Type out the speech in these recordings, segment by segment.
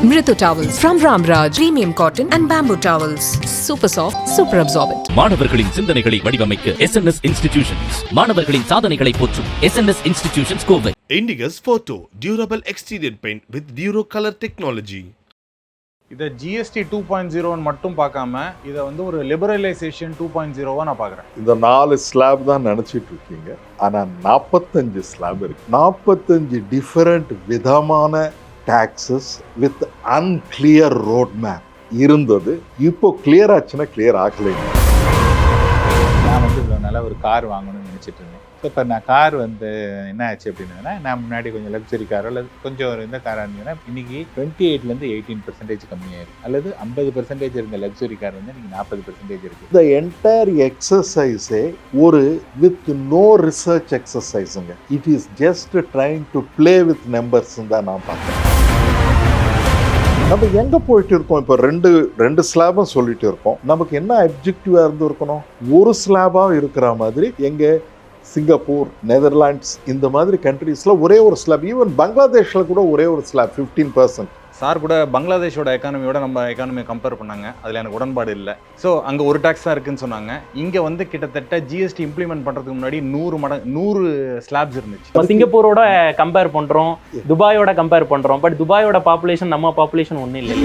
Mritu towels from Ramraj, premium cotton and bamboo towels. Super soft, super absorbent. மாணவர்களின் சிந்தனைகளை வடிவமைக்க S institutions மாணவர்களின் சாதனைகளை போற்றும் S institutions Kovai Indigus Photo Durable Exterior Paint with Duro Color Technology. இதை GST two point ஜீரோன்னு மட்டும் பார்க்காம இதை வந்து ஒரு லிபரலைசேஷன் டூ பாயிண்ட் ஜீரோவாக நான் பார்க்குறேன் இந்த நாலு ஸ்லாப் தான் நினைச்சிட்டு இருக்கீங்க ஆனா நாற்பத்தஞ்சு ஸ்லாப் இருக்கு நாற்பத்தஞ்சு டிஃபரெண்ட் விதமான taxes with unclear road map இருந்தது. இப்போ கிளியர் ஆச்சுன்னா கிளியர் ஆகலைங்க நான் வந்து இவ்வளோ நல்ல ஒரு கார் வாங்கணும்னு நினச்சிட்டு இருந்தேன். ஸோ இப்போ நான் கார் வந்து என்ன ஆச்சு அப்படின்னா நான் முன்னாடி கொஞ்சம் லக்ஸரி காரோ அல்லது கொஞ்சம் ஒரு இந்த காராக இருந்ததுன்னா இன்னைக்கு டுவெண்ட்டி எயிட்லேருந்து எயிட்டீன் பர்சன்டேஜ் கம்மியாயிருக்கு அல்லது ஐம்பது பர்சன்டேஜ் இருந்த லக்ஸரி கார் வந்து இன்னைக்கு நாற்பது பர்சன்டேஜ் இருக்குது இந்த என்டையர் எக்ஸசைஸே ஒரு with no research எக்ஸசைஸுங்க it is just trying to play with numbers தான் நான் பார்க்குறேன் நம்ம எங்க போயிட்டு இருக்கோம் இப்போ ரெண்டு ரெண்டு ஸ்லாபும் சொல்லிட்டு இருக்கோம். நமக்கு என்ன அப்ஜெக்டிவா இருந்து இருக்கணும் ஒரு ஸ்லாபா இருக்கிற மாதிரி எங்க சிங்கப்பூர் நெதர்லாண்ட்ஸ் இந்த மாதிரி கண்ட்ரீஸ்ல ஒரே ஒரு ஸ்லாப் ஈவன் பங்களாதேஷ்ல கூட ஒரே ஒரு ஸ்லாப் ஃபிஃப்டீன் பர்சன்ட் சார் கூட பங்களாதேஷோட எக்கானமியோட நம்ம எக்கானமியை கம்பேர் பண்ணாங்க. அதில் எனக்கு உடன்பாடு இல்லை. ஸோ அங்கே ஒரு டாக்ஸ் தான் இருக்குன்னு சொன்னாங்க. இங்கே வந்து கிட்டத்தட்ட ஜிஎஸ்டி இம்ப்ளிமெண்ட் பண்ணுறதுக்கு முன்னாடி நூறு மடங்கு நூறு ஸ்லாப்ஸ் இருந்துச்சு. இப்போ சிங்கப்பூரோட கம்பேர் பண்றோம் துபாயோட கம்பேர் பண்றோம் பட் துபாயோட பாப்புலேஷன் நம்ம பாப்புலேஷன் ஒன்றும் இல்லை.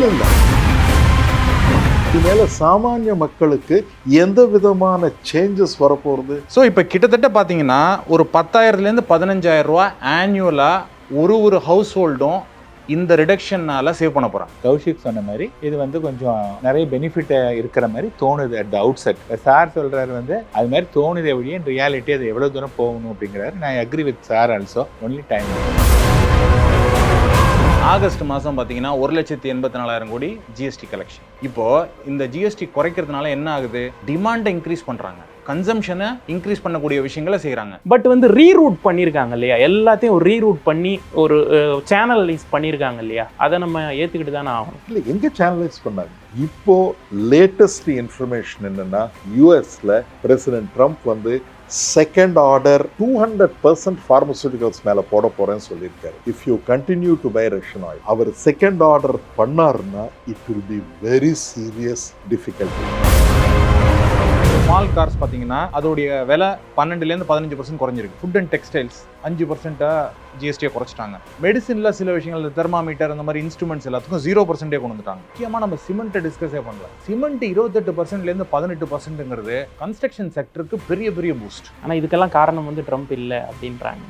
இது மேல சாமானிய மக்களுக்கு எந்த விதமான சேஞ்சஸ் வரப்போறது ஸோ இப்போ கிட்டத்தட்ட பார்த்தீங்கன்னா ஒரு பத்தாயிரத்துலேருந்து பதினஞ்சாயிரம் ரூபா ஆனுவலாக ஒரு ஒரு ஹவுஸ் ஹோல்டும் இந்த ரிடக்ஷன்னால சேவ் பண்ண போகிறாங்க கௌஷிக் சொன்ன மாதிரி இது வந்து கொஞ்சம் நிறைய பெனிஃபிட் இருக்கிற மாதிரி தோணுது at the outset sir சொல்றாரு வந்து அது மாதிரி தோணுதே ஒழிய ரியாலிட்டி அது எவ்வளோ தூரம் போகணும் அப்படிங்கிறாரு. நான் agree with sir also only time August மாதம் பார்த்தீங்கன்னா ஒரு லட்சத்தி எண்பத்தி நாலாயிரம் கோடி ஜிஎஸ்டி கலெக்ஷன் இப்போ இந்த ஜிஎஸ்டி குறைக்கிறதுனால என்ன ஆகுது? டிமாண்டை இன்க்ரீஸ் பண்ணுறாங்க கன்சம்ஷனை இன்க்ரீஸ் பண்ணக்கூடிய விஷயங்களை செய்கிறாங்க பட் வந்து ரீரூட் பண்ணியிருக்காங்க இல்லையா? எல்லாத்தையும் ஒரு ரீரூட் பண்ணி ஒரு சேனலைஸ் பண்ணியிருக்காங்க இல்லையா? அதை நம்ம ஏற்றுக்கிட்டு தானே ஆகணும். இல்ல எங்க சேனலைஸ் பண்ணாங்க? இப்போ லேட்டஸ்ட் இன்ஃபர்மேஷன் என்னன்னா யூஎஸ்ல பிரசிடென்ட் ட்ரம்ப் வந்து second order two hundred percent pharmaceuticals மேல போட போறேன்னு சொல்லியிருக்காரு. If you continue to buy Russian oil our second order பண்ணாருன்னா it will be very serious difficulty small cars பார்த்தீங்கன்னா அதோடைய விலை பன்னெண்டுலேருந்து பதினஞ்சு பர்சன்ட் குறைஞ்சிருக்கு. ஃபுட் அண்ட் டெக்ஸ்டைல்ஸ் அஞ்சு பர்சன்ட்டாக ஜிஎஸ்டியை குறைச்சிட்டாங்க. மெடிசினில் சில விஷயங்கள் தெர்மாமீட்டர் அந்த மாதிரி இன்ஸ்ட்ருமெண்ட்ஸ் எல்லாத்துக்கும் ஜீரோ பர்சன்டே கொண்டு வந்துட்டாங்க. முக்கியமாக நம்ம சிமெண்ட்டை டிஸ்கஸே பண்ணல. சிமெண்ட் இருபத்தெட்டு பர்சன்ட்லேருந்து பதினெட்டு பர்சன்ட்டுங்கிறது கன்ஸ்ட்ரக்ஷன் செக்டருக்கு பெரிய பெரிய பூஸ்ட் ஆனால் இதுக்கெல்லாம் காரணம் வந்து ட்ரம்ப் இல்லை அப்படின்றாங்க.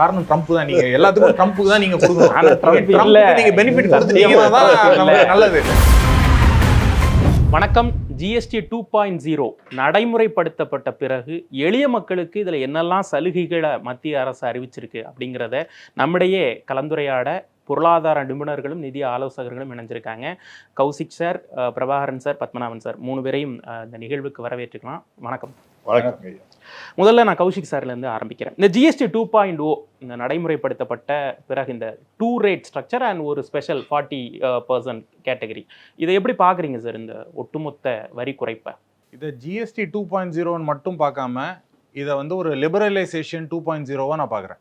காரணம் ட்ரம்ப் தான். நீங்க எல்லாத்துக்கும் ட்ரம்ப்புக்கு தான் நீங்க கொடுக்கணும். ஆனா ட்ரம்ப் இல்ல. நீங்க பெனிஃபிட் கொடுத்தீங்கன்னா தான் நல்லது. வணக்கம். ஜிஎஸ்டி டூ பாயிண்ட் ஜீரோ நடைமுறைப்படுத்தப்பட்ட பிறகு எளிய மக்களுக்கு இதில் என்னெல்லாம் சலுகைகளை மத்திய அரசு அறிவிச்சிருக்கு அப்படிங்கிறத நம்மிடையே கலந்துரையாட பொருளாதார நிபுணர்களும் நிதி ஆலோசகர்களும் இணைஞ்சிருக்காங்க. Kaushik sir Prabhakaran sir Padmanabhan sir மூணு பேரையும் இந்த நிகழ்வுக்கு வரவேற்றுக்கலாம். வணக்கம். வணக்கம் முதல்ல நான் கௌஷிக் சார்லேருந்து ஆரம்பிக்கிறேன். இந்த ஜிஎஸ்டி டூ பாயிண்ட் ஓ இந்த நடைமுறைப்படுத்தப்பட்ட பிறகு இந்த டூ ரேட் ஸ்ட்ரக்சர் அண்ட் ஒரு ஸ்பெஷல் ஃபார்ட்டி பர்சன்ட் கேட்டகரி. இதை எப்படி பார்க்குறீங்க சார் இந்த ஒட்டுமொத்த வரி குறைப்பை? இதை ஜிஎஸ்டி டூ பாயிண்ட் ஜீரோன்னு மட்டும் பார்க்காம இதை வந்து ஒரு லிபரலைசேஷன் டூ பாயிண்ட் ஜீரோவாக நான் பார்க்குறேன்.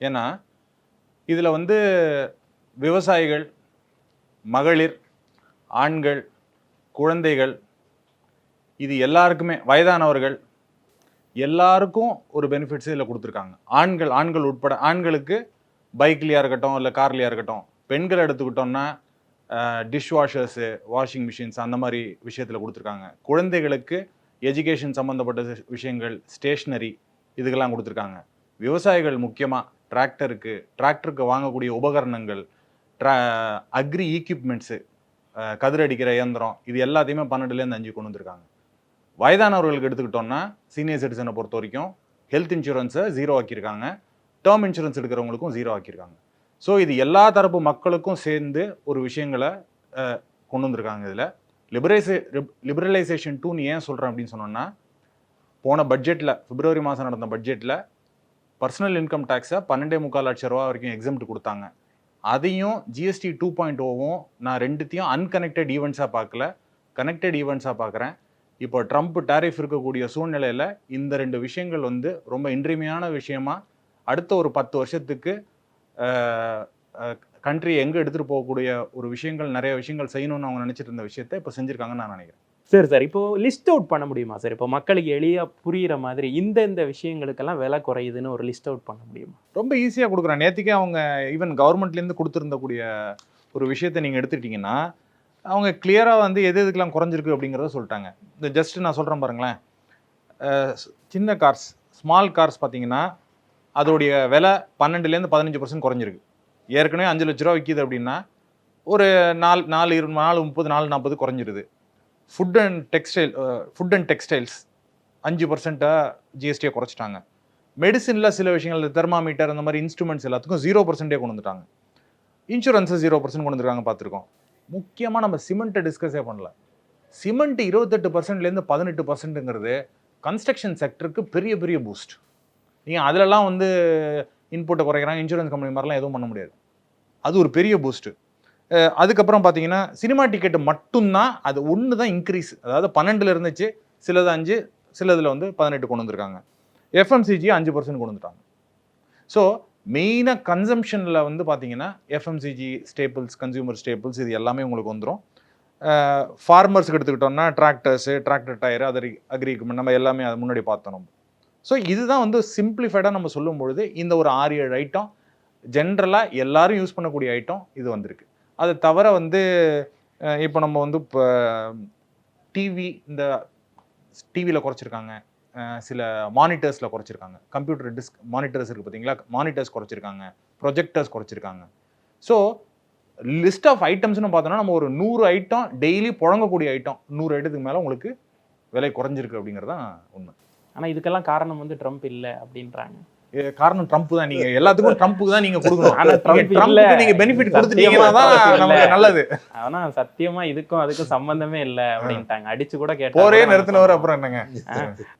ஏன்னா இதில் வந்து விவசாயிகள் மகளிர் ஆண்கள் குழந்தைகள் இது எல்லாருக்குமே வயதானவர்கள் எல்லாருக்கும் ஒரு பெனிஃபிட்ஸ் இதில் கொடுத்துருக்காங்க. ஆண்கள் ஆண்கள் உட்பட ஆண்களுக்கு பைக்லேயா இருக்கட்டும் இல்லை கார்லையாக இருக்கட்டும் பெண்கள் எடுத்துக்கிட்டோம்னா டிஷ் வாஷர்ஸு வாஷிங் மிஷின்ஸ் அந்த மாதிரி விஷயத்தில் கொடுத்துருக்காங்க. குழந்தைகளுக்கு எஜுகேஷன் சம்மந்தப்பட்ட விஷயங்கள் ஸ்டேஷ்னரி இதுக்கெல்லாம் கொடுத்துருக்காங்க. விவசாயிகள் முக்கியமாக டிராக்டருக்கு டிராக்டருக்கு வாங்கக்கூடிய உபகரணங்கள் ட்ரா அக்ரி ஈக்யூப்மெண்ட்ஸு கதிரடிக்கிற இயந்திரம் இது எல்லாத்தையுமே பன்னெண்டுலேருந்து அஞ்சு கொண்டு வந்திருக்காங்க. வயதானவர்களுக்கு எடுத்துக்கிட்டோம்னா சீனியர் சிட்டிசனை பொறுத்த வரைக்கும் ஹெல்த் இன்சூரன்ஸை ஜீரோ ஆக்கியிருக்காங்க. டேர்ம் இன்சூரன்ஸ் எடுக்கிறவங்களுக்கும் ஜீரோ ஆக்கியிருக்காங்க. ஸோ இது எல்லா தரப்பு மக்களுக்கும் சேர்ந்து ஒரு விஷயங்களை கொண்டு வந்திருக்காங்க இதில். லிபரைசே லிபரலைசேஷன் டூன்னு ஏன் சொல்கிறேன் அப்படின்னு சொன்னோன்னா போன பட்ஜெட்டில் பிப்ரவரி மாதம் நடந்த பட்ஜெட்டில் பர்சனல் இன்கம் டேக்ஸை பன்னெண்டே முக்கால் லட்ச ரூபா வரைக்கும் எக்ஸம்ட் கொடுத்தாங்க. அதையும் ஜிஎஸ்டி டூ பாயிண்ட் ஓவும் நான் ரெண்டுத்தையும் அன்கனெக்டட் ஈவெண்ட்ஸாக பார்க்கல. கனெக்டட் ஈவெண்ட்ஸாக பார்க்குறேன். இப்போ ட்ரம்ப் டேரிஃப் இருக்கக்கூடிய சூழ்நிலையில் இந்த ரெண்டு விஷயங்கள் வந்து ரொம்ப இன்றியமையான விஷயமா அடுத்த ஒரு பத்து வருஷத்துக்கு கண்ட்ரி எங்கே எடுத்துகிட்டு போகக்கூடிய ஒரு விஷயங்கள் நிறைய விஷயங்கள் செய்யணும்னு அவங்க நினச்சிட்டு இருந்த விஷயத்தை இப்போ செஞ்சுருக்காங்கன்னு நான் நினைக்கிறேன். சரி சார். இப்போ லிஸ்ட் அவுட் பண்ண முடியுமா சார் இப்போ மக்களுக்கு எளியாக புரியிற மாதிரி இந்த இந்த விஷயங்களுக்கெல்லாம் விலை குறையுதுன்னு ஒரு லிஸ்ட் அவுட் பண்ண முடியுமா? ரொம்ப ஈஸியாக கொடுக்குறேன் நேற்றுக்கே அவங்க ஈவன் கவர்மெண்ட்லேருந்து கொடுத்துருந்தக்கூடிய ஒரு விஷயத்தை நீங்கள் எடுத்துக்கிட்டிங்கன்னா அவங்க கிளியராக வந்து எது எதுக்கெல்லாம் குறைஞ்சிருக்கு அப்படிங்கிறத சொல்லிட்டாங்க. இந்த ஜஸ்ட் நான் சொல்கிறேன் பாருங்களேன். சின்ன கார்ஸ் ஸ்மால் கார்ஸ் பார்த்தீங்கன்னா அதோடைய விலை பன்னெண்டுலேருந்து பதினஞ்சு பர்சன்ட் குறைஞ்சிருக்கு. ஏற்கனவே அஞ்சு லட்ச ரூபா விற்கிது அப்படின்னா ஒரு நாலு நாலு இரு நாலு முப்பது நாலு நாற்பது குறைஞ்சிருது. Food and textile food and textiles அஞ்சு பர்சன்ட்டாக ஜிஎஸ்டியை குறைச்சிட்டாங்க. மெடிசினில் சில விஷயங்கள் தெர்மாமீட்டர் அந்த மாதிரி இன்ஸ்ட்ருமெண்ட்ஸ் எல்லாத்துக்கும் ஜீரோ பர்சன்டே கொண்டு வந்துட்டாங்க. இன்சூரன்ஸை ஜீரோ பர்சன்ட் கொண்டு வந்துருக்காங்க பார்த்துருக்கோம். முக்கியமாக நம்ம சிமெண்ட்டை டிஸ்கஸே பண்ணல. சிமெண்ட் இருபத்தெட்டு பர்சன்ட்லேருந்து பதினெட்டு பர்சன்ட்டுங்கிறது கன்ஸ்ட்ரக்ஷன் செக்டருக்கு பெரிய பெரிய பூஸ்ட் நீங்கள் அதிலலாம் வந்து இன்புட்டை குறைக்கிறாங்க இன்சூரன்ஸ் கம்பெனி மாதிரிலாம் எதுவும் பண்ண முடியாது. அது ஒரு பெரிய பூஸ்ட்டு அதுக்கப்புறம் பார்த்தீங்கன்னா சினிமா டிக்கெட்டு மட்டும்தான் அது ஒன்று தான் இன்க்ரீஸ் அதாவது பன்னெண்டில் இருந்துச்சு சிலது அஞ்சு சிலதில் வந்து பதினெட்டு கொண்டு வந்திருக்காங்க. எஃப்எம்சிஜி அஞ்சு பர்சன்ட் கொண்டு வந்துட்டாங்க. ஸோ மெயினாக கன்சம்ஷனில் வந்து பார்த்தீங்கன்னா எஃப்எம்சிஜி ஸ்டேபிள்ஸ் கன்சியூமர் ஸ்டேபிள்ஸ் இது எல்லாமே உங்களுக்கு வந்துடும் ஃபார்மர்ஸுக்கு எடுத்துக்கிட்டோம்னா டிராக்டர்ஸு டிராக்டர் டயர் அதரி அக்ரி நம்ம எல்லாமே அதை முன்னாடி பார்த்தோம் நம்ம. ஸோ இதுதான் வந்து சிம்பிளிஃபைடாக நம்ம சொல்லும் பொழுது இந்த ஒரு ஆறு ஏழு ஐட்டம் ஜென்ரலாக எல்லாரும் யூஸ் பண்ணக்கூடிய ஐட்டம் இது வந்திருக்கு. அது தவிர வந்து இப்போ நம்ம வந்து இப்போ டிவி இந்த டிவியில் குறைச்சிருக்காங்க. சில மானிட்டர்ஸில் குறைச்சிருக்காங்க. கம்ப்யூட்டர் டிஸ்க் மானிட்டர்ஸ் இருக்குது பார்த்தீங்களா? மானிட்டர்ஸ் குறைச்சிருக்காங்க. ப்ரொஜெக்டர்ஸ் குறைச்சிருக்காங்க. ஸோ லிஸ்ட் ஆஃப் ஐட்டம்ஸ்னு பார்த்தோன்னா நம்ம ஒரு நூறு ஐட்டம் டெய்லி புழங்கக்கூடிய ஐட்டம் நூறு ஐட்டத்துக்கு மேலே உங்களுக்கு விலை குறைஞ்சிருக்கு அப்படிங்கிறது தான் உண்மை. ஆனால் இதுக்கெல்லாம் காரணம் வந்து ட்ரம்ப் இல்லை அப்படின்றாங்க. காரணம் ட்ரம்ப் தான் நீங்க. எல்லாத்துக்கும் ட்ரம்ப்புக்கு தான் நீங்க கொடுக்கணும். ஆனா ட்ரம்ப் நீங்க ட்ரம்ப்புக்கு இல்ல. நீங்க பெனிஃபிட் கொடுத்துட்டீங்கன்னா தான். நல்லது. ஆனா சத்தியமா இதுக்கும் அதுக்கும் சம்பந்தமே இல்ல அப்படின்ட்டாங்க. அடிச்சு கூட கேட்டாங்க போரே நிறுத்தினவர் அப்புறம் என்னங்க?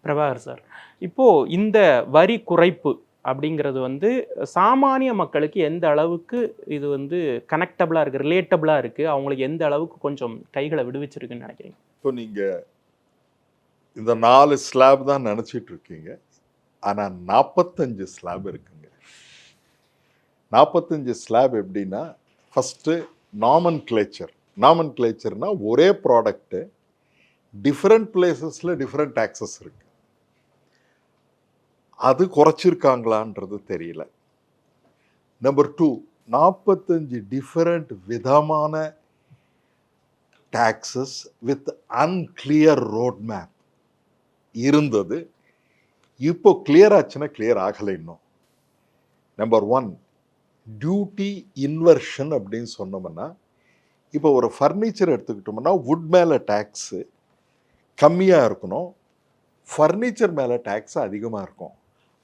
பிரபாகர் சார். இப்போ இந்த வரி குறைப்பு அப்படிங்கிறது வந்து சாமானிய மக்களுக்கு எந்த அளவுக்கு இது வந்து கனெக்டபிளா இருக்கு ரிலேட்டபிளா இருக்கு? அவங்களுக்கு எந்த அளவுக்கு கொஞ்சம் கைகளை விடுவிச்சிருக்குன்னு நினைக்கிறீங்க? இப்போ நீங்க இந்த நாலு ஸ்லாப் தான் நினைச்சிட்டு இருக்கீங்க. ஆனால் நாற்பத்தஞ்சு ஸ்லாப் இருக்குங்க. நாற்பத்தஞ்சு ஸ்லாப் எப்படின்னா ஃபஸ்ட்டு நாமன் கிளேச்சர் நாமன் கிளேச்சர்னா ஒரே ப்ராடக்ட்டு டிஃப்ரெண்ட் பிளேசஸில் டிஃப்ரெண்ட் டாக்ஸஸ் இருக்கு. அது குறைச்சிருக்காங்களான்றது தெரியல. நம்பர் டூ நாற்பத்தஞ்சு டிஃப்ரெண்ட் விதமான taxes with unclear road map இருந்தது. இப்போ கிளியர் ஆச்சுன்னா கிளியர் ஆகலை இன்னும். நம்பர் ஒன் டியூட்டி இன்வர்ஷன் அப்படின்னு சொன்னோம்னா இப்போ ஒரு ஃபர்னிச்சர் எடுத்துக்கிட்டோம்னா வுட் மேலே டேக்ஸு கம்மியாக இருக்கணும். ஃபர்னிச்சர் மேலே டேக்ஸ் அதிகமாக இருக்கும்.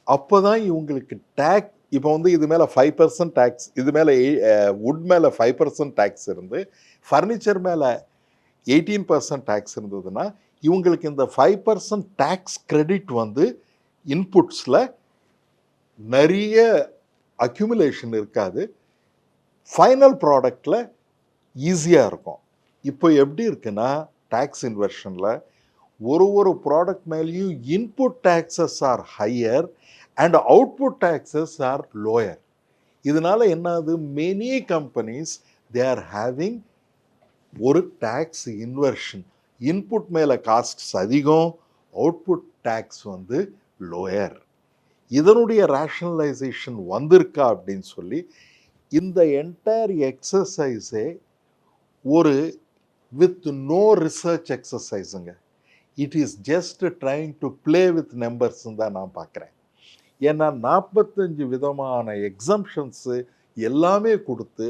அப்போ தான் இவங்களுக்கு டேக் இப்போ வந்து இது மேலே ஃபைவ் பர்சன்ட் டேக்ஸ் இது மேலே வுட் மேலே ஃபைவ் பர்சன்ட் டேக்ஸ் இருந்து ஃபர்னிச்சர் மேலே எயிட்டீன் பர்சன்ட் டேக்ஸ் இருந்ததுன்னா இவங்களுக்கு இந்த ஃபைவ் பர்சன்ட் டேக்ஸ் கிரெடிட் வந்து இன்புட்ஸில் நிறைய அக்யூமுலேஷன் இருக்காது. ஃபைனல் ப்ராடக்டில் ஈஸியாக இருக்கும். இப்போ எப்படி இருக்குன்னா டேக்ஸ் இன்வெர்ஷனில் ஒரு ஒரு ப்ராடக்ட் மேலேயும் input taxes are higher and output taxes are lower இதனால் என்னது many companies they are having ஒரு டேக்ஸ் இன்வெர்ஷன் இன்புட் மேலே காஸ்ட்ஸ் அதிகம் அவுட்புட் டேக்ஸ் வந்து லோயர் இதனுடைய ரேஷனலைசேஷன் வந்திருக்கா அப்படின்னு சொல்லி இந்த என்டையர் எக்ஸசைஸே ஒரு with no research எக்ஸசைஸுங்க it is just trying to play with நம்பர்ஸ்ன்னு தான் நான் பார்க்குறேன். ஏன்னா நாற்பத்தஞ்சு விதமான எக்ஸம்ஷன்ஸு எல்லாமே கொடுத்து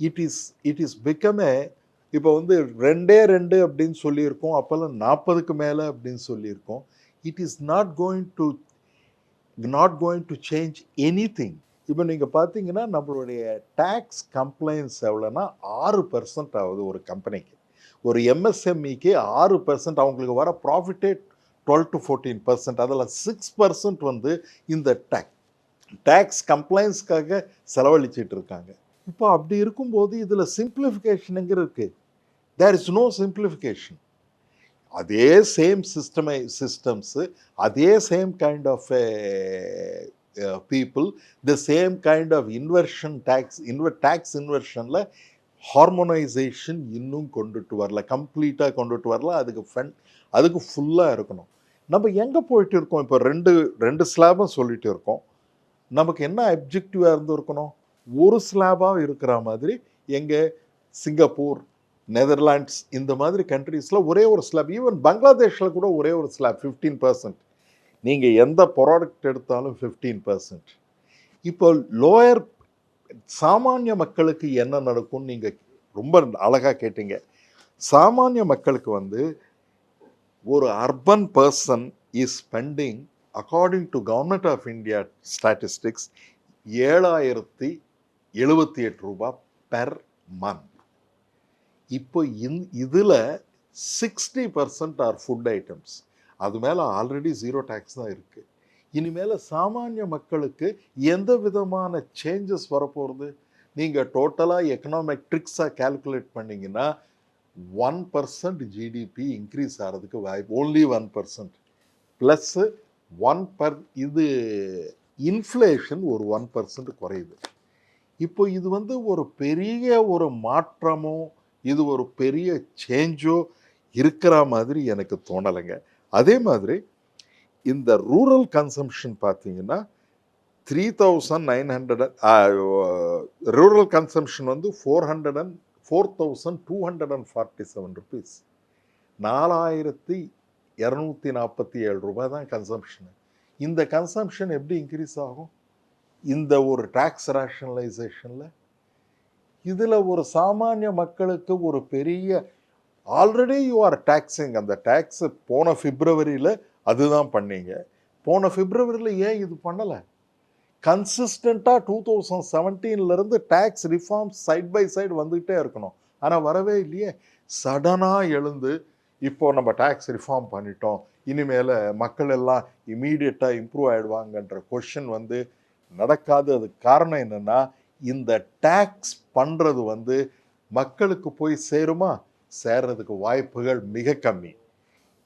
it is it is became இப்போ வந்து ரெண்டே ரெண்டு அப்படின்னு சொல்லியிருக்கோம் அப்போல்லாம் நாற்பதுக்கு மேலே அப்படின்னு சொல்லியிருக்கோம். It is not going to not going to change anything இப்போ நீங்கள் பார்த்தீங்கன்னா நம்மளுடைய டேக்ஸ் கம்ப்ளைண்ட்ஸ் எவ்வளோன்னா ஆறு பர்சன்ட் ஆகுது ஒரு கம்பெனிக்கு ஒரு எம்எஸ்எம்இக்கு ஆறு பர்சன்ட் அவங்களுக்கு வர ப்ராஃபிட்டே டுவெல் டு ஃபோர்டீன் பர்சன்ட் அதில் சிக்ஸ் பர்சன்ட் வந்து இந்த டேக் டேக்ஸ் கம்ப்ளைன்ஸ்க்காக செலவழிச்சிட்டு இருக்காங்க. இப்போ அப்படி இருக்கும்போது இதில் சிம்பிளிஃபிகேஷனுங்க இருக்குது தேர் இஸ் நோ சிம்பிளிஃபிகேஷன் அதே சேம் சிஸ்டமை சிஸ்டம்ஸு அதே same kind of people the same kind of of eh, eh, tax tax tax tax harmonisation இன்னும் கொண்டுட்டு வரல கம்ப்ளீட்டாக கொண்டுட்டு வரல அதுக்கு ஃபன் அதுக்கு ஃபுல்லாக இருக்கணும். நம்ம எங்கே போயிட்டு இருக்கோம்? இப்போ ரெண்டு ரெண்டு ஸ்லாபும் சொல்லிட்டு இருக்கோம். நமக்கு என்ன அப்ஜெக்டிவாக இருந்து இருக்கணும் ஒரு ஸ்லாபாக இருக்கிற மாதிரி எங்கே? சிங்கப்பூர் நெதர்லாண்ட்ஸ் இந்த மாதிரி கண்ட்ரீஸில் ஒரே ஒரு ஸ்லாப் ஈவன் பங்களாதேஷில் கூட ஒரே ஒரு ஸ்லாப் ஃபிஃப்டீன் பர்சன்ட் நீங்கள் எந்த ப்ராடக்ட் எடுத்தாலும் ஃபிஃப்டீன் பர்சன்ட் இப்போ லோயர் சாமானிய மக்களுக்கு என்ன நடக்கும்னு நீங்கள் ரொம்ப அழகாக கேட்டீங்க. சாமானிய மக்களுக்கு வந்து ஒரு urban person is spending according to government of India statistics ஏழாயிரத்தி எழுபத்தி எட்டு ரூபாய் பெர் மந்த் இப்போ இந் இதில் sixty percent are food items அது மேலே ஆல்ரெடி ஜீரோ டேக்ஸ் தான் இருக்குது இனிமேல் சாமானிய மக்களுக்கு எந்த விதமான சேஞ்சஸ் வரப்போகிறது நீங்கள் டோட்டலாக எக்கனாமிக் ட்ரிக்ஸாக கால்குலேட் பண்ணிங்கன்னா ஒன் பர்சன்ட் ஜிடிபி இன்க்ரீஸ் ஆகிறதுக்கு வாய்ப்பு only one percent plus one per இது இன்ஃப்ளேஷன் ஒரு ஒன் பர்சன்ட் குறையுது. இப்போ இது வந்து ஒரு பெரிய ஒரு மாற்றமோ இது ஒரு பெரிய சேஞ்சோ இருக்கிற மாதிரி எனக்கு தோணலைங்க. அதே மாதிரி இந்த ரூரல் கன்சம்ஷன் பார்த்தீங்கன்னா three thousand nine hundred rural consumption வந்து four hundred and four thousand two hundred and forty seven rupees நாலாயிரத்தி இரநூத்தி நாற்பத்தி ஏழு ரூபாய் தான் கன்சம்ஷனு இந்த கன்சம்ஷன் எப்படி இன்க்ரீஸ் ஆகும்? இந்த ஒரு டேக்ஸ் ரேஷனலைசேஷனில் இதில் ஒரு சாமானிய மக்களுக்கு ஒரு பெரிய ஆல்ரெடி யூ ஆர் டேக்ஸிங் அந்த டேக்ஸு போன பிப்ரவரியில் அதுதான் பண்ணீங்க. போன பிப்ரவரியில் ஏன் இது பண்ணலை? கன்சிஸ்டண்ட்டாக two thousand செவன்டீன்லேருந்து tax reform side by side வந்துகிட்டே இருக்கணும். ஆனால் வரவே இல்லையே. சடனாக எழுந்து இப்போ நம்ம டேக்ஸ் ரிஃபார்ம் பண்ணிட்டோம். இனிமேல் மக்கள் எல்லாம் இமீடியட்டாக இம்ப்ரூவ் ஆகிடுவாங்கன்ற கொஷின் வந்து நடக்காது. அதுக்கு காரணம் என்னென்னா இந்த டேக்ஸ் பண்ணுறது வந்து மக்களுக்கு போய் சேருமா? சேர்றதுக்கு வாய்ப்புகள் மிக கம்மி.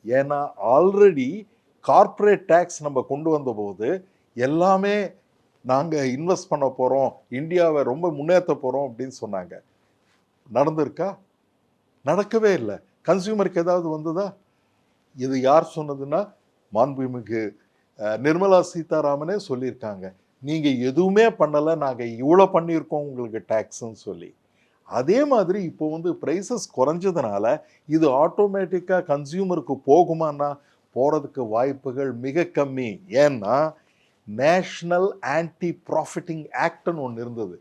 ஏன்னா ஆல்ரெடி கார்ப்பரேட் டேக்ஸ் நம்ம கொண்டு வந்தபோது எல்லாமே நாங்கள் இன்வெஸ்ட் பண்ண போகிறோம் இந்தியாவை ரொம்ப முன்னேற்ற போகிறோம் அப்படின்னு சொன்னாங்க. நடந்திருக்கா? நடக்கவே இல்லை. கன்சியூமருக்கு ஏதாவது வந்ததா? இது யார் சொன்னதுன்னா மாண்புமிகு நிர்மலா சீதாராமனே சொல்லியிருக்காங்க. நீங்கள் எதுவுமே பண்ணலை நாங்கள் இவ்வளோ பண்ணியிருக்கோம் உங்களுக்கு டேக்ஸ்ன்னு சொல்லி. அதே மாதிரி இப்போ வந்து ப்ரைஸஸ் குறைஞ்சதுனால இது ஆட்டோமேட்டிக்காக கன்சியூமருக்கு போகுமானா போகிறதுக்கு வாய்ப்புகள் மிக கம்மி. ஏன்னா நேஷ்னல் ஆன்டி ப்ராஃபிட்டிங் ஆக்ட்னு ஒன்று இருந்தது.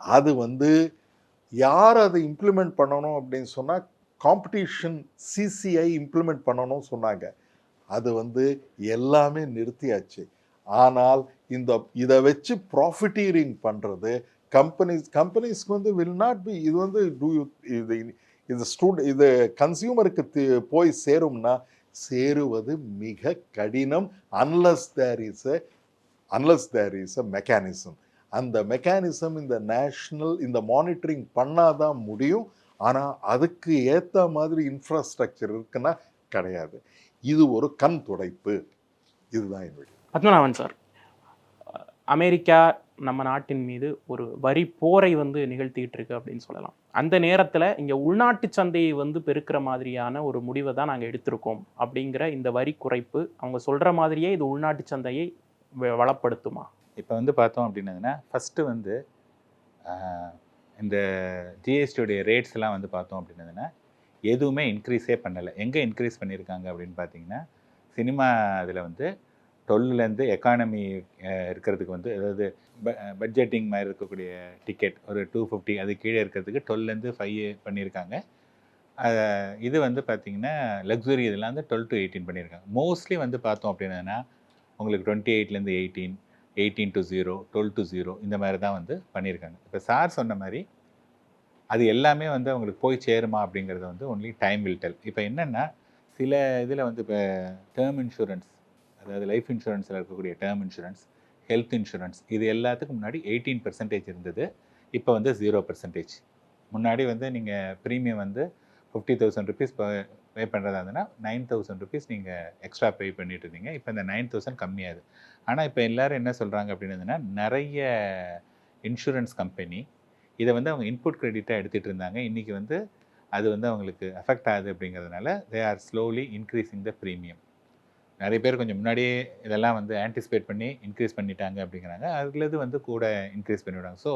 அது வந்து யார் அதை இம்ப்ளிமெண்ட் பண்ணணும் அப்படின்னு சொன்னால் காம்படிஷன் சிசிஐ இம்ப்ளிமெண்ட் பண்ணணும்னு சொன்னாங்க. அது வந்து எல்லாமே நிறுத்தியாச்சு. ஆனால் இந்த இதை வச்சு ப்ராஃபிட்டீரிங் பண்ணுறது கம்பெனிஸ் கம்பெனிஸ்க்கு வந்து வில் நாட் பி இது வந்து டூ இது இது ஸ்டூடெண்ட் இது கன்சியூமருக்கு போய் சேரும்னா சேருவது மிக கடினம் unless there is a unless there is a mechanism அந்த மெக்கானிசம் இந்த நேஷ்னல் இந்த மானிட்டரிங் பண்ணாதான் முடியும். ஆனால் அதுக்கு ஏற்ற மாதிரி இன்ஃப்ராஸ்ட்ரக்சர் இருக்குன்னா கிடையாது. இது ஒரு கண் துடைப்பு இதுதான் என்னுடைய பத்மநாபன் சார். அமெரிக்கா நம்ம நாட்டின் மீது ஒரு வரி போரை வந்து நிகழ்த்திக்கிட்டு இருக்கு அப்படின்னு சொல்லலாம். அந்த நேரத்தில் இங்கே உள்நாட்டு சந்தையை வந்து பெருக்கிற மாதிரியான ஒரு முடிவை தான் நாங்கள் எடுத்திருக்கோம் அப்படிங்கிற இந்த வரி குறைப்பு அவங்க சொல்கிற மாதிரியே இது உள்நாட்டு சந்தையை வ- வளப்படுத்துமா? இப்போ வந்து பார்த்தோம் அப்படின்னதுன்னா ஃபஸ்ட்டு வந்து இந்த ஜிஎஸ்டியுடைய ரேட்ஸ் எல்லாம் வந்து பார்த்தோம் அப்படின்னதுன்னா எதுவுமே இன்க்ரீஸே பண்ணலை. எங்கே இன்க்ரீஸ் பண்ணியிருக்காங்க அப்படின்னு பார்த்தீங்கன்னா சினிமா இதில் வந்து டுவெல்லேருந்து எக்கானமி இருக்கிறதுக்கு வந்து அதாவது பட்ஜெட்டிங் மாதிரி இருக்கக்கூடிய டிக்கெட் ஒரு டூ ஃபிஃப்டி அது கீழே இருக்கிறதுக்கு டுவெல்லேருந்து ஃபைவ் பண்ணியிருக்காங்க. இது வந்து பார்த்திங்கன்னா லக்ஸுரி இதெல்லாம் வந்து டுவெல் டு எயிட்டீன் பண்ணியிருக்காங்க. மோஸ்ட்லி வந்து பார்த்தோம் அப்படின்னா உங்களுக்கு twenty எயிட்லேருந்து eighteen eighteen to zero twelve to zero இந்த மாதிரி தான் வந்து பண்ணியிருக்காங்க. இப்போ சார் சொன்ன மாதிரி அது எல்லாமே வந்து அவங்களுக்கு போய் சேருமா அப்படிங்கிறது வந்து ஒன்லி டைம் வில் டெல் இப்போ என்னென்னா சில இதில் வந்து இப்போ டேர்ம் இன்சூரன்ஸ் அதாவது லைஃப் இன்சூரன்ஸில் இருக்கக்கூடிய டேர்ம் இன்சூரன்ஸ் ஹெல்த் இன்சூரன்ஸ் இது எல்லாத்துக்கும் முன்னாடி எயிட்டீன் பர்சன்டேஜ் இருந்தது. இப்போ வந்து ஜீரோ பர்சன்டேஜ் முன்னாடி வந்து நீங்கள் ப்ரீமியம் வந்து ஃபிஃப்டி தௌசண்ட் ருபீஸ் பே பண்ணுறதா இருந்ததுன்னா நைன் தௌசண்ட் ருபீஸ் நீங்கள் எக்ஸ்ட்ரா பே பண்ணிட்டு இருந்தீங்க. இப்போ இந்த நைன் தௌசண்ட் கம்மியாகுது. ஆனால் இப்போ எல்லோரும் என்ன சொல்கிறாங்க அப்படின்னு நிறைய இன்சூரன்ஸ் கம்பெனி இதை வந்து அவங்க இன்புட் கிரெடிட்டாக எடுத்துகிட்டு இருந்தாங்க. இன்றைக்கி வந்து அது வந்து அவங்களுக்கு அஃபெக்ட் ஆகுது அப்படிங்கிறதுனால they are slowly increasing the premium நிறைய பேர் கொஞ்சம் முன்னாடியே இதெல்லாம் வந்து ஆன்டிசிபேட் பண்ணி இன்க்ரீஸ் பண்ணிட்டாங்க அப்படிங்கிறாங்க. அதுலேருந்து வந்து கூட இன்க்ரீஸ் பண்ணிவிடுவாங்க ஸோ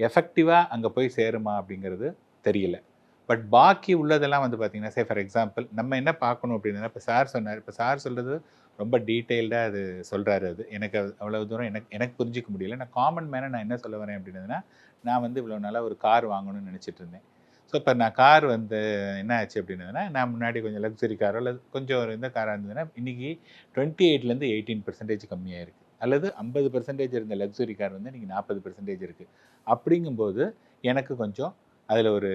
எஃபெக்டிவாக அங்கே போய் சேருமா அப்படிங்கிறது தெரியல. பட் பாக்கி உள்ளதெல்லாம் வந்து பார்த்தீங்கன்னா சே ஃபார் எக்ஸாம்பிள் நம்ம என்ன பார்க்கணும் அப்படின்னா இப்போ சார் சொன்னார் இப்போ சார் சொல்கிறது ரொம்ப டீட்டெயில்டாக அது சொல்கிறாரு அது. எனக்கு அவ்வளோ தூரம் எனக்கு எனக்கு புரிஞ்சிக்க முடியல. நான் காமன் மேனை நான் என்ன சொல்ல வரேன் அப்படின்னதுன்னா நான் வந்து இவ்வளோ நாளாக ஒரு கார் வாங்கணும்னு நினச்சிட்டு இருந்தேன். ஸோ இப்போ நான் கார் வந்து என்ன ஆச்சு அப்படின்னதுன்னா நான் முன்னாடி கொஞ்சம் லக்ஸரி காரோ அல்லது கொஞ்சம் ஒரு இந்த காராக இருந்ததுன்னா இன்றைக்கி டுவெண்ட்டி எயிட்லேருந்து எயிட்டீன் பர்சன்டேஜ் கம்மியாக இருக்குது அல்லது ஐம்பது பர்சன்டேஜ் இருந்த லக்ஸரி கார் வந்து இன்றைக்கி நாற்பது பர்சன்டேஜ் இருக்குது அப்படிங்கும்போது எனக்கு கொஞ்சம் அதில் ஒரு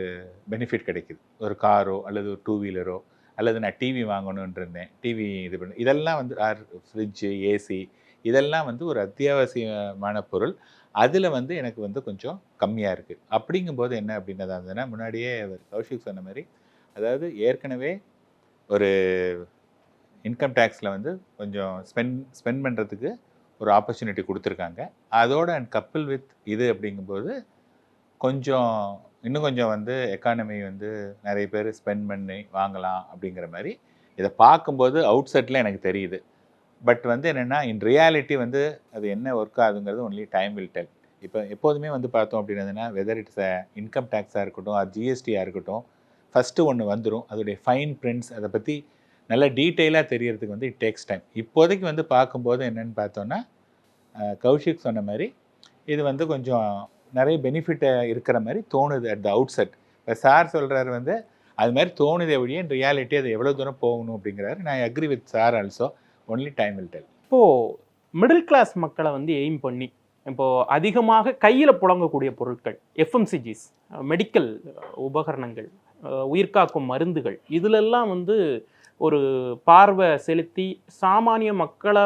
பெனிஃபிட் கிடைக்குது. ஒரு காரோ அல்லது ஒரு டூ வீலரோ அல்லது நான் டிவி வாங்கணும்னு இருந்தேன். டிவி இது பண்ண இதெல்லாம் வந்து ஃப்ரிட்ஜு ஏசி இதெல்லாம் வந்து ஒரு அத்தியாவசியமான பொருள். அதில் வந்து எனக்கு வந்து கொஞ்சம் கம்மியாக இருக்குது அப்படிங்கும்போது என்ன அப்படின்னதா இருந்ததுன்னா முன்னாடியே அவர் கௌஷிக் சொன்ன மாதிரி அதாவது ஏற்கனவே ஒரு இன்கம் டேக்ஸில் வந்து கொஞ்சம் ஸ்பெண்ட் ஸ்பெண்ட் பண்ணுறதுக்கு ஒரு ஆப்பர்ச்சுனிட்டி கொடுத்துருக்காங்க. அதோட அண்ட் கப்பிள் வித் இது அப்படிங்கும்போது கொஞ்சம் இன்னும் கொஞ்சம் வந்து எக்கானமி வந்து நிறைய பேர் ஸ்பெண்ட் பண்ணி வாங்கலாம் அப்படிங்கிற மாதிரி இதை பார்க்கும்போது அவுட் செட்டில் எனக்கு தெரியுது. பட் வந்து என்னென்னா இன் ரியாலிட்டி வந்து அது என்ன ஒர்க் ஆகுதுங்கிறது ஒன்லி டைம் வில் டெல் இப்போ எப்போதுமே வந்து பார்த்தோம் அப்படின்னதுன்னா வெதர் இட்ஸ் இன்கம் டேக்ஸாக இருக்கட்டும் அது ஜிஎஸ்டியாக இருக்கட்டும் ஃபஸ்ட்டு ஒன்று வந்துடும் அதோடைய ஃபைன் பிரிண்ட்ஸ் அதை பற்றி நல்லா டீட்டெயிலாக தெரியறதுக்கு வந்து இட் டேக்ஸ் டைம் இப்போதைக்கு வந்து பார்க்கும்போது என்னென்னு பார்த்தோன்னா கௌஷிக் சொன்ன மாதிரி இது வந்து கொஞ்சம் நிறைய பெனிஃபிட்டை இருக்கிற மாதிரி தோணுது அட் த அவுட் செட் இப்போ சார் சொல்கிறாரு வந்து அது மாதிரி தோணுதே ஒழிய ரியாலிட்டி அது எவ்வளோ தூரம் போகணும் அப்படிங்கிறாரு. நான் agree with sir also only time will tell இப்போது மிடில் கிளாஸ் மக்களை வந்து எய்ம் பண்ணி இப்போது அதிகமாக கையில் புழங்கக்கூடிய பொருட்கள் எஃப்எம்சிஜிஸ் மெடிக்கல் உபகரணங்கள் உயிர்காக்கும் மருந்துகள் இதிலெல்லாம் வந்து ஒரு பார்வை செலுத்தி சாமானிய மக்களை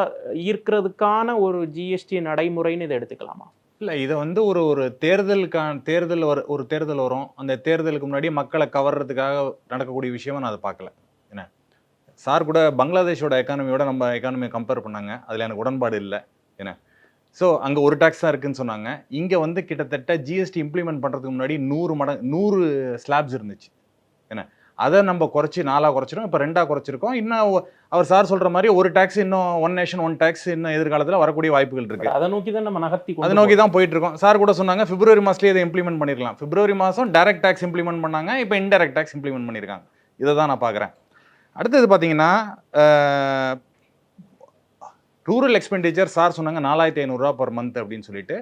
ஈர்க்கிறதுக்கான ஒரு ஜிஎஸ்டி நடைமுறைன்னு இதை எடுத்துக்கலாமா? இல்லை இதை வந்து ஒரு ஒரு தேர்தலுக்கான தேர்தல் வர ஒரு தேர்தல் வரும். அந்த தேர்தலுக்கு முன்னாடி மக்களை கவர்றதுக்காக நடக்கக்கூடிய விஷயமா நான் அதை பார்க்கல. சார் கூட பங்களாதேஷோட எக்கானமியோட நம்ம எக்கானமியை கம்பேர் பண்ணாங்க. அதில் எனக்கு உடன்பாடு இல்லை. என்ன? ஸோ அங்கே ஒரு டேக்ஸ் தான் இருக்குன்னு சொன்னாங்க. இங்கே வந்து கிட்டத்தட்ட ஜிஎஸ்டி இம்ப்ளிமெண்ட் பண்ணுறதுக்கு முன்னாடி நூறு மடங்கு நூறு ஸ்லாப்ஸ் இருந்துச்சு. என்ன? அதை நம்ம குறைச்சி நாலாக குறைச்சிரும் இப்போ ரெண்டாக குறைச்சிருக்கோம். இன்னும் அவர் சார் சொல்கிற மாதிரி ஒரு டேக்ஸ் இன்னும் ஒன் நேஷன் ஒன் டேக்ஸ் இன்னும் எதிர்காலத்தில் வரக்கூடிய வாய்ப்புகள் இருக்குது அதை நோக்கி தான் நம்ம நகர்த்தி அதை நோக்கி தான் போயிட்டு இருக்கோம் சார் கூட சொன்னாங்க பிப்ரவரி மாசத்துலயே இதை இம்ப்ளிமெண்ட் பண்ணிருக்கலாம். பிப்ரவரி மாதம் டைரக்ட் டேக்ஸ் இம்ப்ளிமெண்ட் பண்ணாங்க. இப்போ இன்டைரக்ட் டேக்ஸ் இம்ப்ளிமெண்ட் பண்ணியிருக்காங்க இதை தான் நான் பார்க்குறேன் அடுத்தது பார்த்தீங்கன்னா ரூரல் எக்ஸ்பெண்டிச்சர் சார் சொன்னாங்க நாலாயிரத்தி ஐநூறுரூவா பர் மந்த் அப்படின்னு சொல்லிட்டு.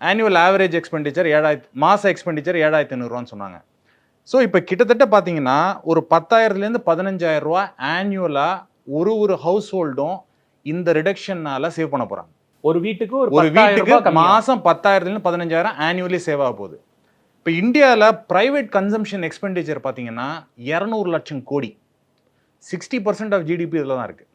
ஆனுவல் ஆவரேஜ் எக்ஸ்பெண்டிச்சர் ஏழாயிரத்து மாத எக்ஸ்பெண்டிச்சர் ஏழாயிரத்தி ஐநூறுரூவான்னு சொன்னாங்க. ஸோ இப்போ கிட்டத்தட்ட பார்த்தீங்கன்னா ஒரு பத்தாயிரத்துலேருந்து பதினஞ்சாயிரம் ரூபா ஆனுவலாக ஒரு ஒரு ஹவுஸ் ஹோல்டும் இந்த ரிடக்ஷன்னால சேவ் பண்ண போகிறாங்க ஒரு வீட்டுக்கு ஒரு வீட்டுக்கு. மாசம் பத்தாயிரத்துலேருந்து பதினஞ்சாயிரம் ஆனுவலி சேவ் ஆக போகுது. இப்போ இந்தியாவில் ப்ரைவேட் கன்சம்ஷன் எக்ஸ்பெண்டிச்சர் பார்த்தீங்கன்னா இரநூறு லட்சம் கோடி. சிக்ஸ்டி பர்சன்ட் ஆஃப் ஜிடிபி இதில் தான் இருக்குது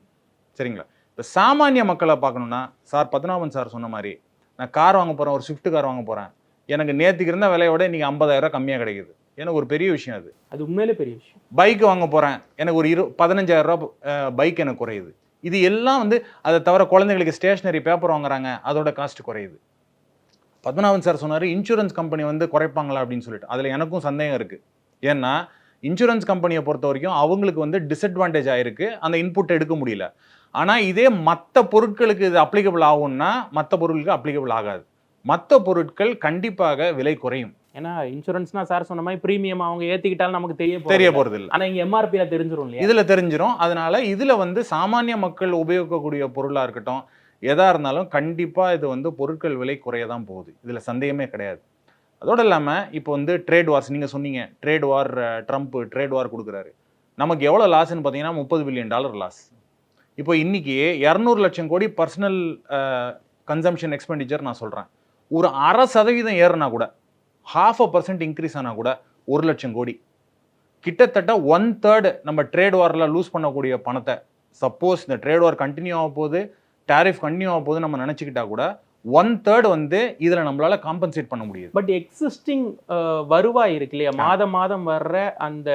சரிங்களா? இப்போ சாமானிய மக்களை பார்க்கணுன்னா சார் பத்மநாபன் சார் சொன்ன மாதிரி நான் கார் வாங்க போகிறேன் ஒரு ஸ்விஃப்ட் கார் வாங்க போகிறேன் எனக்கு நேற்றுக்கு இருந்த விலையோட இன்றைக்கி ஐம்பதாயிரம் கம்மியாக கிடைக்குது. எனக்கு ஒரு பெரிய விஷயம் அது. அது உண்மையிலே பெரிய விஷயம். பைக் வாங்க போகிறேன் எனக்கு ஒரு இரு பதினஞ்சாயிரம் ரூபா பைக் எனக்கு குறையுது. இது எல்லாம் வந்து அதை தவிர குழந்தைங்களுக்கு ஸ்டேஷ்னரி பேப்பர் வாங்குறாங்க அதோட காஸ்ட் குறையுது. பத்மநாபன் சார் சொன்னார் இன்சூரன்ஸ் கம்பெனி வந்து குறைப்பாங்களா? அப்படின்னு சொல்லிட்டு. அதில் எனக்கும் சந்தேகம் இருக்குது ஏன்னா இன்சூரன்ஸ் கம்பெனியை பொறுத்த வரைக்கும் அவங்களுக்கு வந்து டிஸ்அட்வான்டேஜ் ஆயிருக்கு. அந்த இன்புட் எடுக்க முடியல. ஆனால் இதே மற்ற பொருட்களுக்கு இது அப்ளிகபிள் ஆகும்னா மற்ற பொருட்களுக்கு அப்ளிகபிள் ஆகாது. மற்ற பொருட்கள் கண்டிப்பாக விலை குறையும். ஏன்னா இன்சூரன்ஸ்னா சார் சொன்ன மாதிரி பிரீமியம் அவங்க ஏத்திக்கிட்டாலும் நமக்கு தெரிய போறது தெரிய. போகிறது இல்லை ஆனா இங்க எம்ஆர்பியில தெரிஞ்சிரும் இல்லையா? இதுல தெரிஞ்சிரும். அதனால இதுல வந்து சாமானிய மக்கள் உபயோகிக்கக்கூடிய பொருளா இருக்கட்டும் எதா இருந்தாலும் கண்டிப்பா இது வந்து பொருட்கள் விலை குறைய தான் போகுது. இதுல சந்தேகமே கிடையாது. அதோட இல்லாமல் இப்போ வந்து ட்ரேட் வார்ஸ் நீங்கள் சொன்னீங்க trade war Trump trade war கொடுக்குறாரு. நமக்கு எவ்வளோ லாஸ்ன்னு பார்த்தீங்கன்னா முப்பது பில்லியன் டாலர் லாஸ் இப்போ இன்றைக்கி இரநூறு லட்சம் கோடி பர்சனல் கன்சம்ஷன் எக்ஸ்பெண்டிச்சர் நான் சொல்கிறேன் ஒரு அரை சதவீதம் ஏறுனா கூட ஹாஃப் அ பர்சன்ட் இன்க்ரீஸ் ஆனால் கூட ஒரு லட்சம் கோடி. கிட்டத்தட்ட ஒன் தேர்டு நம்ம ட்ரேட் வாரில் லூஸ் பண்ணக்கூடிய பணத்தை சப்போஸ் இந்த ட்ரேட் வார் கண்டினியூ ஆக போது டேரிஃப் கண்டினியூ ஆக போது நம்ம நினச்சிக்கிட்டா கூட ஒன் தேர்ட் வந்து இதில் நம்மளால காம்பன்சேட் பண்ண முடியுது. பட் எக்ஸிஸ்டிங் வருவாய் இருக்கு இல்லையா? மாதம் மாதம் வர்ற அந்த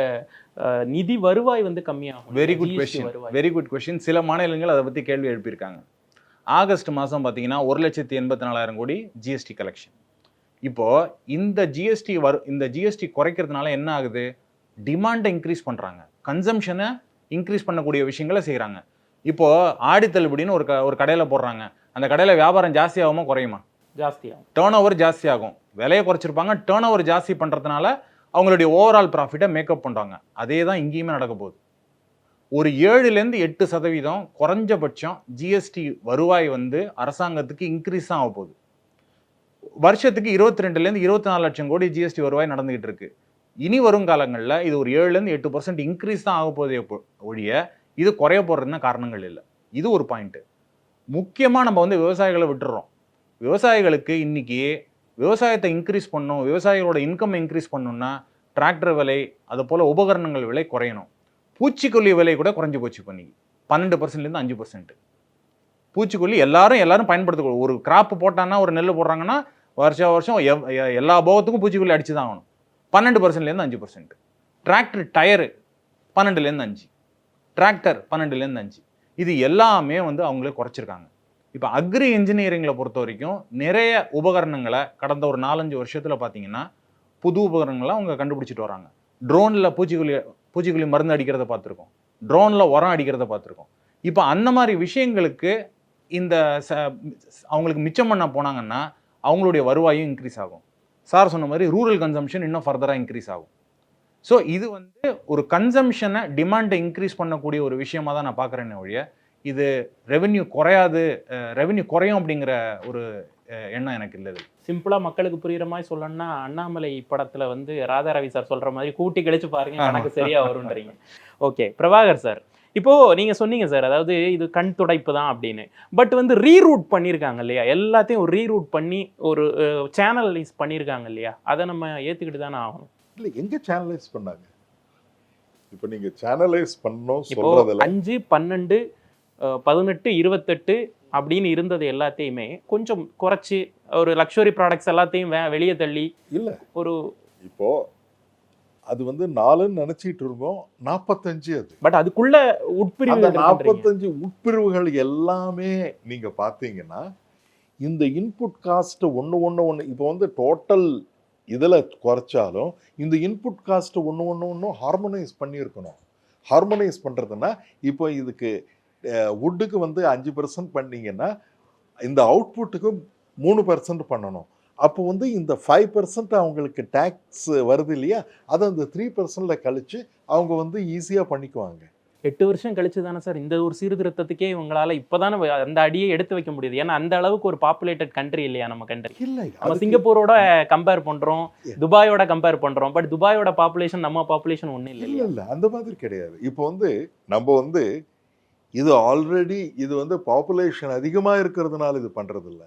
நிதி வருவாய் வந்து கம்மியாகும். வெரி குட் வருவாய். வெரி குட் கொஸ்டின் சில மாநிலங்கள் அதை பற்றி கேள்வி எழுப்பியிருக்காங்க. ஆகஸ்ட் மாதம் பார்த்தீங்கன்னா ஒரு லட்சத்தி எண்பத்தி நாலாயிரம் கோடி ஜிஎஸ்டி கலெக்ஷன் இப்போ இந்த ஜிஎஸ்டி வரு இந்த ஜிஎஸ்டி குறைக்கிறதுனால என்ன ஆகுது? டிமாண்டை இன்க்ரீஸ் பண்ணுறாங்க கன்சம்ஷனை இன்க்ரீஸ் பண்ணக்கூடிய விஷயங்களை செய்கிறாங்க இப்போ ஆடி தள்ளுபடின்னு ஒரு க ஒரு கடையில் போடுறாங்க. அந்த கடையில் வியாபாரம் ஜாஸ்தி ஆகுமா குறையுமா? ஜாஸ்தியாகும். டேர்ன் ஓவர் ஜாஸ்தி ஆகும் விலையை குறைச்சிருப்பாங்க. டேர்ன் ஓவர் ஜாஸ்தி பண்ணுறதுனால அவங்களுடைய ஓவரால் ப்ராஃபிட்டை மேக்கப் பண்ணுறாங்க அதே தான் இங்கேயுமே நடக்க போகுது. ஒரு ஏழுலேருந்து எட்டு சதவீதம் குறைஞ்சபட்சம் ஜிஎஸ்டி வருவாய் வந்து அரசாங்கத்துக்கு இன்க்ரீஸ் தான் ஆக போகுது. வருஷத்துக்கு இருபத்தி ரெண்டுலேருந்து இருபத்தி நாலு லட்சம் கோடி ஜிஎஸ்டி வருவாய் நடந்துகிட்டு இருக்கு. இனி வரும் காலங்களில் இது ஒரு ஏழுலேருந்து எட்டு பர்சன்ட் இன்க்ரீஸ் தான் ஆக போதே ஒழிய இது குறைய போடுறதுன்னு காரணங்கள் இல்லை. இது ஒரு பாயிண்ட்டு முக்கியமாக நம்ம வந்து விவசாயிகளை விட்டுறோம். விவசாயிகளுக்கு இன்றைக்கி விவசாயத்தை இன்க்ரீஸ் பண்ணணும் விவசாயிகளோட இன்கம் இன்க்ரீஸ் பண்ணணும்னா டிராக்டர் விலை அது போல் உபகரணங்கள் விலை குறையணும். பூச்சிக்கொல்லி விலை கூட குறைஞ்சி போச்சு இப்போ பன்னெண்டு பர்சன்ட்லேருந்து அஞ்சு பர்சன்ட் பூச்சிக்கொல்லி எல்லாரும் எல்லாரும் பயன்படுத்தக்கூடும் ஒரு கிராப் போட்டான்னா ஒரு நெல் போடுறாங்கன்னா வருஷ வருஷம் எவ்- எ- எல்லா போகத்துக்கும் பூச்சிக்கொல்லி அடிச்சு தான் ஆகணும். பன்னெண்டு பர்சன்ட்லேருந்து அஞ்சு பர்சன்ட் டிராக்டர் டயரு பன்னெண்டுலேருந்து அஞ்சு. டிராக்டர் பன்னெண்டுலேருந்து அஞ்சு. இது எல்லாமே வந்து அவங்களே குறைச்சிருக்காங்க. இப்போ அக்ரி இன்ஜினியரிங்கில் பொறுத்த வரைக்கும் நிறைய உபகரணங்களை கடந்த ஒரு நாலஞ்சு வருஷத்தில் பார்த்தீங்கன்னா புது உபகரணங்களை அவங்க கண்டுபிடிச்சிட்டு வராங்க. ட்ரோனில் பூச்சிக்கொல்லி பூச்சிக்கொல்லி மருந்து அடிக்கிறத பார்த்துருக்கோம். ட்ரோனில் உரம் அடிக்கிறத பார்த்துருக்கோம். இப்போ அந்த மாதிரி விஷயங்களுக்கு இந்த ச அவங்களுக்கு மிச்சம் பண்ண போனாங்கன்னா அவங்களுடைய வருவாயும் இன்க்ரீஸ் ஆகும். சார் சொன்ன மாதிரி ரூரல் கன்சம்ஷன் இன்னும் ஃபர்தராக இன்க்ரீஸ் ஆகும். ஸோ இது வந்து ஒரு கன்சம்ஷனை டிமாண்டை இன்க்ரீஸ் பண்ணக்கூடிய ஒரு விஷயமா தான் நான் பார்க்குறேன்னு ஒழிய இது ரெவென்யூ குறையாது ரெவென்யூ குறையும் அப்படிங்கிற ஒரு எண்ணம் எனக்கு இல்லை இது. சிம்பிளா மக்களுக்கு புரியுற மாதிரி சொல்லணும்னா அண்ணாமலை படத்துல வந்து ராதாரவி சார் சொல்ற மாதிரி கூட்டி கழிச்சு பாருங்க ஆமா. கணக்கு சரியா வரும்ன்றீங்க. ஓகே பிரபாகர் சார் இப்போ நீங்க சொன்னீங்க சார் அதாவது இது கண் துடைப்பு தான் அப்படின்னு. பட் வந்து ரீரூட் பண்ணியிருக்காங்க இல்லையா? எல்லாத்தையும் ரீரூட் பண்ணி ஒரு சேனலைஸ் பண்ணியிருக்காங்க இல்லையா? அதை நம்ம ஏத்துக்கிட்டு தானே ஆகணும். இல்லை எங்க சேனலைஸ் பண்ணாங்க? இப்போ நீங்க சேனலைஸ் பண்ணணும் இப்போ சொல்றதுல அஞ்சு பன்னெண்டு பதினெட்டு இருபத்தெட்டு அப்படின்னு இருந்தது எல்லாத்தையுமே கொஞ்சம் குறைச்சி ஒரு லக்ஸுரி ப்ராடக்ட்ஸ் எல்லாத்தையும் வெளியே தள்ளி இல்ல. ஒரு இப்போ அது வந்து நாலுன்னு நினைச்சிட்டு இருந்தோம் நாற்பத்தஞ்சு அது. பட் அதுக்குள்ள இருக்குன்றீங்க. நாற்பத்தஞ்சு உட்பிரிவுகள் எல்லாமே நீங்க பார்த்தீங்கன்னா இந்த இன்புட் காஸ்ட் ஒன்று ஒன்று ஒன்று இப்போ வந்து டோட்டல் இதில் குறைச்சாலும் இந்த இன்புட் காஸ்ட்டு ஒன்று ஒன்று ஒன்றும் ஹார்மோனைஸ் பண்ணியிருக்கணும். ஹார்மோனைஸ் பண்ணுறதுன்னா இப்போ இதுக்கு வுட்டுக்கு வந்து அஞ்சு பர்சன்ட் பண்ணீங்கன்னா இந்த அவுட்புட்டுக்கு மூணு பர்சன்ட் பண்ணணும். அப்போ வந்து இந்த ஃபைவ் பர்சன்ட் அவங்களுக்கு டேக்ஸ் வருது இல்லையா? அதை அந்த த்ரீ பர்சன்டில் கழித்து அவங்க வந்து ஈஸியாக பண்ணிக்குவாங்க. எட்டு வருஷம் கழிச்சு தானே சார் இந்த ஒரு சீர்திருத்தத்துக்கே இவங்களால இப்பதானே அந்த அடியை எடுத்து வைக்க முடியுது. ஏன்னா அந்த அளவுக்கு ஒரு பாப்புலேட்டட் கண்ட்ரி இல்லையா நம்ம கண்ட்ரி இல்லை நம்ம சிங்கப்பூரோட கம்பேர் பண்றோம். துபாயோட கம்பேர் பண்றோம். பட் துபாயோட பாப்புலேஷன் நம்ம பாப்புலேஷன் ஒண்ணு இல்லை இல்ல. அந்த மாதிரி கிடையாது. இப்போ வந்து நம்ம வந்து இது ஆல்ரெடி இது வந்து பாப்புலேஷன் அதிகமா இருக்கிறதுனால இது பண்றது இல்ல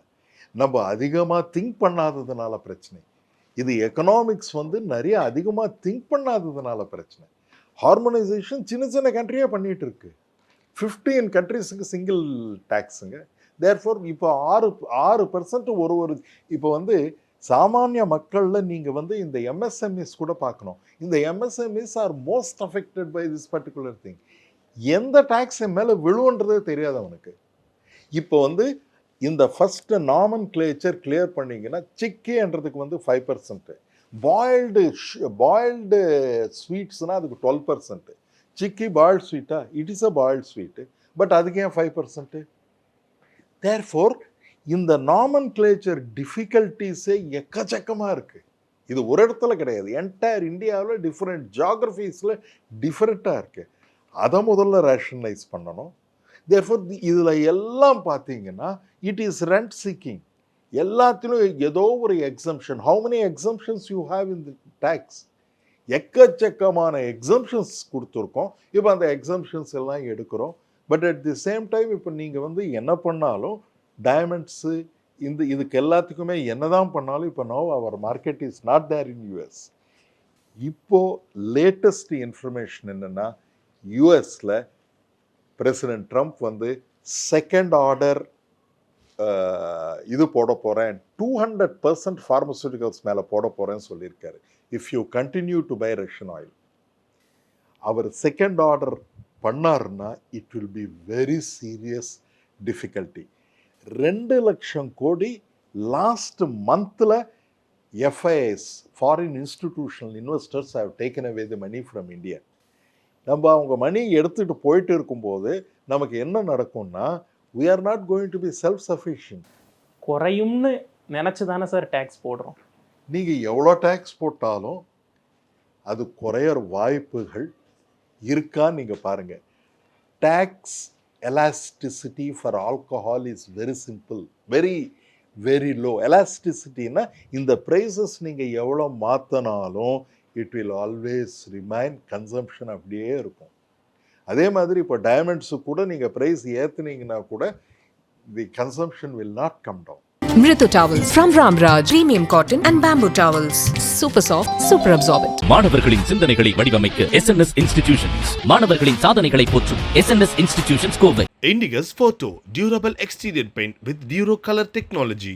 நம்ம அதிகமா திங்க் பண்ணாததுனால பிரச்சனை. இது எக்கனாமிக்ஸ் வந்து நிறைய அதிகமா திங்க் பண்ணாததுனால பிரச்சனை. ஹார்மோனைசேஷன் சின்ன சின்ன கண்ட்ரியே பண்ணிகிட்டு இருக்கு ஃபிஃப்டீன் கண்ட்ரிஸுக்கு சிங்கிள் டேக்ஸுங்க தேர்ஃபோர் இப்போ ஆறு ஆறு பர்சன்ட் ஒரு ஒரு இப்போ வந்து சாமானிய மக்களில் நீங்கள் வந்து இந்த எம்எஸ்எம்இஸ் கூட பார்க்கணும் இந்த MSMEs are most affected by this particular thing எந்த டேக்ஸ் மேலே விழுன்றதே தெரியாது அவனுக்கு. இப்போ வந்து இந்த ஃபஸ்ட்டு நாமன் கிளேச்சர் கிளியர் பண்ணிங்கன்னா சிக்கின்றதுக்கு வந்து ஃபைவ் பர்சன்ட்டு பாயில்டு பாயில்டு ஸ்வீட்ஸ்னால் அதுக்கு டுவெல் பர்சன்ட்டு சிக்கி பாயில்டு ஸ்வீட்டா it is a boiled sweet but அதுக்கு ஏன் ஃபைவ் பர்சன்ட்டு தேர்ஃபோர் இந்த நாமன் கிளேச்சர் டிஃபிகல்ட்டிஸே எக்கச்சக்கமாக இருக்குது இது ஒரு இடத்துல கிடையாது. என்டையர் இந்தியாவில் டிஃப்ரெண்ட் ஜாகிரஃபீஸில் டிஃப்ரெண்ட்டாக இருக்குது அதை முதல்ல ரேஷனலைஸ் பண்ணணும். தேர்ஃபோர் இதில் எல்லாம் பார்த்தீங்கன்னா இட் இஸ் ரெண்ட் சீக்கிங் எல்லாத்திலும் ஏதோ ஒரு exemption how many exemptions you have in the tax எக்கச்சக்கமான எக்ஸம்ஷன்ஸ் கொடுத்துருக்கோம். இப்போ அந்த எக்ஸம்ஷன்ஸ் எல்லாம் எடுக்கிறோம். But at the same time இப்போ நீங்கள் வந்து என்ன பண்ணாலும் டைமண்ட்ஸு இந்த இதுக்கு எல்லாத்துக்குமே என்னதான் பண்ணாலும் இப்போ no our market is not there in US இப்போது லேட்டஸ்ட் இன்ஃபர்மேஷன் என்னென்னா யூஎஸில் பிரசிடென்ட் ட்ரம்ப் வந்து செகண்ட் ஆர்டர் இது போட போகிறேன் டூ ஹண்ட்ரட் பர்சன்ட் ஃபார்மசூட்டிக்கல்ஸ் மேலே போட போகிறேன்னு சொல்லியிருக்காரு. If you continue to buy Russian oil our second order பண்ணார்னா it will be very serious difficulty ரெண்டு லட்சம் கோடி லாஸ்ட் மந்தில் FIs foreign institutional investors have taken away the money from India நம்ம அவங்க மணி எடுத்துகிட்டு போயிட்டு இருக்கும்போது நமக்கு என்ன நடக்கும்னா we are not going to be self sufficient குறையும்னு நினச்சி தானே சார் டேக்ஸ் போடுறோம். நீங்கள் எவ்வளோ டேக்ஸ் போட்டாலும் அது குறையிற வாய்ப்புகள் இருக்கான்னு நீங்கள் பாருங்கள் tax elasticity for alcohol is very simple very very low எலாஸ்டிசிட்டின்னா இந்த ப்ரைஸஸ் நீங்கள் எவ்வளோ மாற்றினாலும் it will always remain consumption அப்படியே இருக்கும். அதே மாதிரி இப்போ டைமண்ட்ஸு கூட நீங்கள் ப்ரைஸ் ஏற்றுனீங்கன்னா கூட the consumption will not come down Mritu towels from Ramraj. Premium cotton and bamboo towels. Super soft, super absorbent. மாணவர்களின் சிந்தனைகளை வடிவமைக்க எஸ்என்எஸ் இன்ஸ்டிடியூஷன்ஸ் மாணவர்களின் சாதனைகளை போற்றும் SNS institutions Kovai Indigus Photo Durable Exterior Paint with Duro Color Technology.